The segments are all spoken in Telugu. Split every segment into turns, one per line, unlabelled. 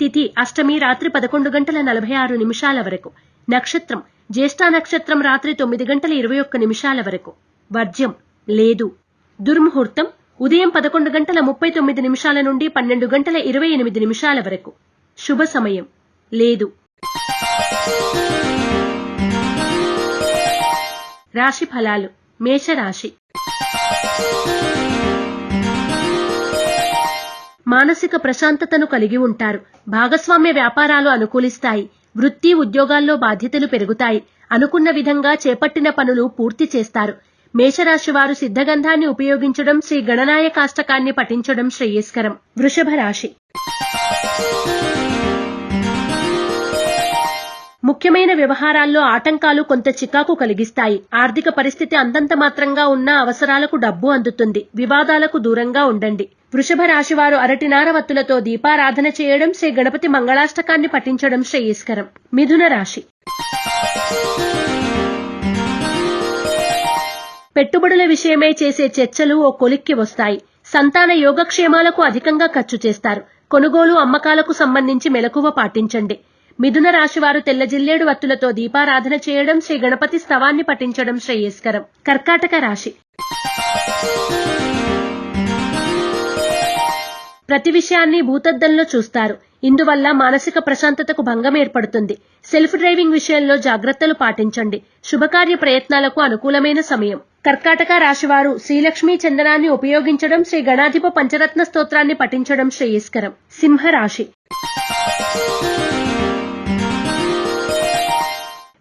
తిథి అష్టమి రాత్రి పదకొండు గంటల నలభై ఆరు నిమిషాల వరకు. నక్షత్రం జ్యేష్ఠ నక్షత్రం రాత్రి తొమ్మిది గంటల ఇరవై ఒక్క నిమిషాల వరకు. వర్జ్యం లేదు. దుర్ముహూర్తం ఉదయం పదకొండు గంటల ముప్పై తొమ్మిది నిమిషాల నుండి పన్నెండు గంటల ఇరవై ఎనిమిది నిమిషాల వరకు. శుభ సమయం లేదు. రాశి ఫలాలు మేషరాశి. మానసిక ప్రశాంతతను కలిగి ఉంటారు. భాగస్వామ్య వ్యాపారాలు అనుకూలిస్తాయి. వృత్తి ఉద్యోగాల్లో బాధ్యతలు పెరుగుతాయి. అనుకున్న విధంగా చేపట్టిన పనులు పూర్తి చేస్తారు. మేషరాశి వారు సిద్ధగంధాన్ని ఉపయోగించడం శ్రీ గణనాయ కాష్టకాన్ని పఠించడం శ్రేయస్కరం. వృషభ రాశి. ముఖ్యమైన వ్యవహారాల్లో ఆటంకాలు కొంత చికాకు కలిగిస్తాయి. ఆర్థిక పరిస్థితి అంతంత మాత్రంగా ఉన్న అవసరాలకు డబ్బు అందుతుంది. వివాదాలకు దూరంగా ఉండండి. వృషభ రాశివారు అరటినార వత్తులతో దీపారాధన చేయడం శ్రీ గణపతి మంగళాష్టకాన్ని పఠించడం శ్రేయస్కరం. మిథున రాశి. పెట్టుబడుల విషయమై చేసే చర్చలు ఓ కొలిక్కి వస్తాయి. సంతాన యోగక్షేమాలకు అధికంగా ఖర్చు చేస్తారు. కొనుగోలు అమ్మకాలకు సంబంధించి మెలకువ పాటించండి. మిథున రాశి వారు తెల్ల జిల్లేడు వత్తులతో దీపారాధన చేయడం శ్రీ గణపతి స్తవాన్ని పఠించడం శ్రేయస్కరం. కర్కాటక రాశి. ప్రతి విషయాన్ని భూతద్దంలో చూస్తారు. ఇందువల్ల మానసిక ప్రశాంతతకు భంగం ఏర్పడుతుంది. సెల్ఫ్ డ్రైవింగ్ విషయంలో జాగ్రత్తలు పాటించండి. శుభకార్య ప్రయత్నాలకు అనుకూలమైన సమయం. కర్కాటక రాశివారు శ్రీలక్ష్మీ చందనాన్ని ఉపయోగించడం శ్రీ గణాధిప పంచరత్న స్తోత్రాన్ని పఠించడం శ్రేయస్కరం. సింహరాశి.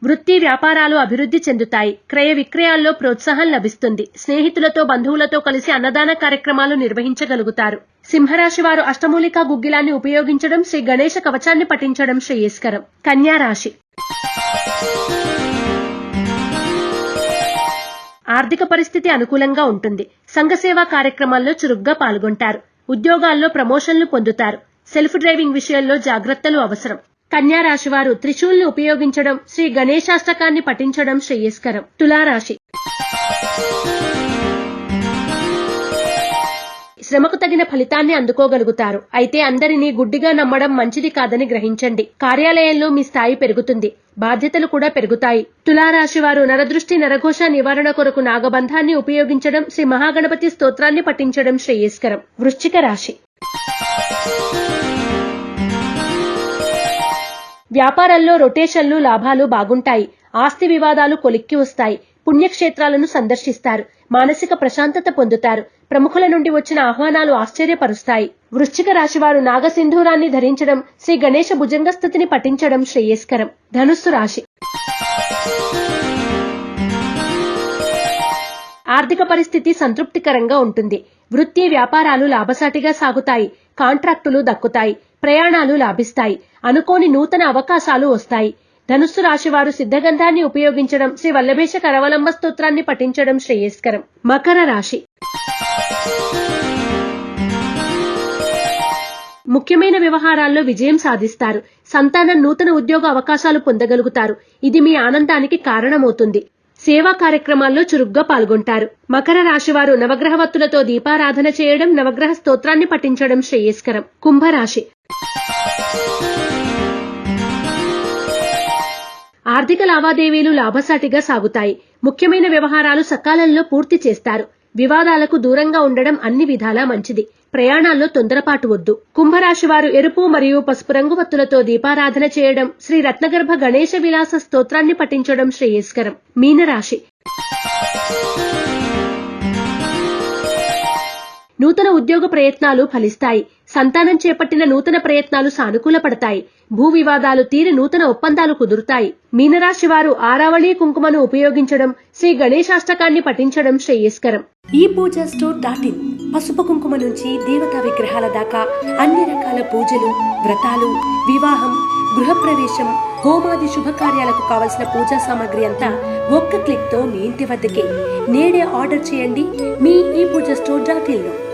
వృత్తి వ్యాపారాలు అభివృద్ధి చెందుతాయి. క్రయ విక్రయాల్లో ప్రోత్సాహం లభిస్తుంది. స్నేహితులతో బంధువులతో కలిసి అన్నదాన కార్యక్రమాలు నిర్వహించగలుగుతారు. సింహరాశి వారు అష్టమూలికా గుగ్గిలాన్ని ఉపయోగించడం శ్రీ గణేశ కవచాన్ని పఠించడం శ్రేయస్కరం. కన్యా రాశి. ఆర్థిక పరిస్థితి అనుకూలంగా ఉంటుంది. సంఘసేవా కార్యక్రమాల్లో చురుగ్గా పాల్గొంటారు. ఉద్యోగాల్లో ప్రమోషన్లు పొందుతారు. సెల్ఫ్ డ్రైవింగ్ విషయంలో జాగ్రత్తలు అవసరం. కన్యా రాశి వారు త్రిశూల్ని ఉపయోగించడం శ్రీ గణేశాష్టకాన్ని పఠించడం శ్రేయస్కరం. తులారాశి. శ్రమకు తగిన ఫలితాన్ని అందుకోగలుగుతారు. అయితే అందరినీ గుడ్డిగా నమ్మడం మంచిది కాదని గ్రహించండి. కార్యాలయంలో మీ స్థాయి పెరుగుతుంది. బాధ్యతలు కూడా పెరుగుతాయి. తులారాశి వారు నరదృష్టి నరఘోష నివారణ కొరకు నాగబంధాన్ని ఉపయోగించడం శ్రీ మహాగణపతి స్తోత్రాన్ని పఠించడం శ్రేయస్కరం. వృశ్చిక రాశి. వ్యాపారంలో రొటేషన్లు లాభాలు బాగుంటాయి. ఆస్తి వివాదాలు కొలిక్కి వస్తాయి. పుణ్యక్షేత్రాలను సందర్శిస్తారు. మానసిక ప్రశాంతత పొందుతారు. ప్రముఖుల నుండి వచ్చిన ఆహ్వానాలు ఆశ్చర్యపరుస్తాయి. వృశ్చిక రాశివారు నాగసింధూరాన్ని ధరించడం శ్రీ గణేశ భుజంగస్థుతిని పఠించడం శ్రేయస్కరం. ధనుస్సు రాశి. ఆర్థిక పరిస్థితి సంతృప్తికరంగా ఉంటుంది. వృత్తి వ్యాపారాలు లాభసాటిగా సాగుతాయి. కాంట్రాక్టులు దక్కుతాయి. ప్రయాణాలు లాభిస్తాయి. అనుకోని నూతన అవకాశాలు వస్తాయి. ధనుస్సు రాశి వారు సిద్ధగంధాన్ని ఉపయోగించడం శ్రీ వల్లభేష కరవలంబ స్తోత్రాన్ని పఠించడం శ్రేయస్కరం. మకర రాశి. ముఖ్యమైన వ్యవహారాల్లో విజయం సాధిస్తారు. సంతానం నూతన ఉద్యోగ అవకాశాలు పొందగలుగుతారు. ఇది మీ ఆనందానికి కారణమవుతుంది. సేవా కార్యక్రమాల్లో చురుగ్గా పాల్గొంటారు. మకర రాశివారు నవగ్రహవత్తులతో దీపారాధన చేయడం నవగ్రహ స్తోత్రాన్ని పఠించడం శ్రేయస్కరం. కుంభరాశి. ఆర్థిక లావాదేవీలు లాభసాటిగా సాగుతాయి. ముఖ్యమైన వ్యవహారాలు సకాలంలో పూర్తి చేస్తారు. వివాదాలకు దూరంగా ఉండడం అన్ని విధాలా మంచిది. ప్రయాణాల్లో తొందరపాటు వద్దు. కుంభరాశి వారు ఎరుపు మరియు పసుపు రంగు వత్తులతో దీపారాధన చేయడం శ్రీ రత్నగర్భ గణేశ విలాస స్తోత్రాన్ని పఠించడం శ్రేయస్కరం. మీనరాశి. నూతన ఉద్యోగ ప్రయత్నాలు ఫలిస్తాయి. సంతానం చేపట్టిన నూతన ప్రయత్నాలు సానుకూలపడతాయి భూ వివాదాలు తీరి నూతన ఒప్పందాలు కుదురుతాయి. మీనరాశి వారు ఆరావళి కుంకుమను ఉపయోగించడం శ్రీ గణేశాష్టకాన్ని పఠించడం శ్రేయస్కరం. ఈ పూజా స్టోర్ డాట్ ఇన్. పసుపు కుంకుమ నుంచి దేవతా విగ్రహాల దాకా అన్ని రకాల పూజలు వ్రతాలు వివాహం గృహప్రవేశం హోమాది శుభకార్యాలకు కావలసిన పూజా సామాగ్రి అంతా ఒక్క క్లిక్తో మీ ఇంటి వద్దకే. నేడే ఆర్డర్ చేయండి మీ ఈ puja store dot in